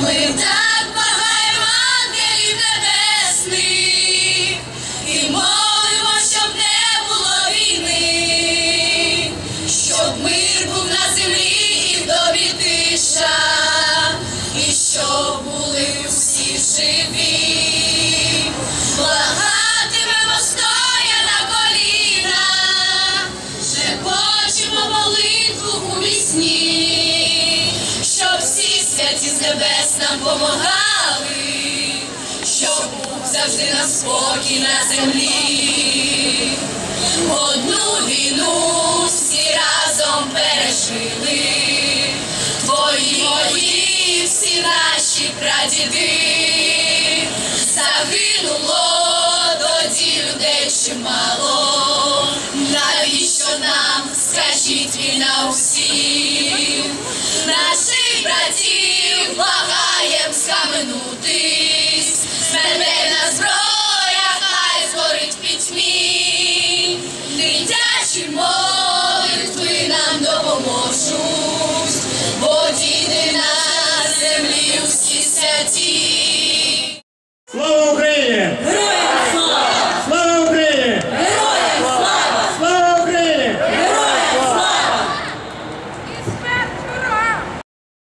Ми так благаємо ангелів небесних і молимо, щоб не було війни, щоб мир був на землі і в і щоб були всі живі. Благатимемо стоя на колінах, шепочемо молитву у вісні, з небес нам помагали, щоб був завжди нам спокій на землі. Одну війну всі разом пережили, твої мої, всі наші прадіди, загинуло тоді людей чимало. Навіщо нам, скажіть війна усім, наших братів, благаєм схаменутись, смертельна зброя, хай згорить в пітьмі, дитячі молитви нам допоможуть, бо діти на землі усі святі. Слава Україні!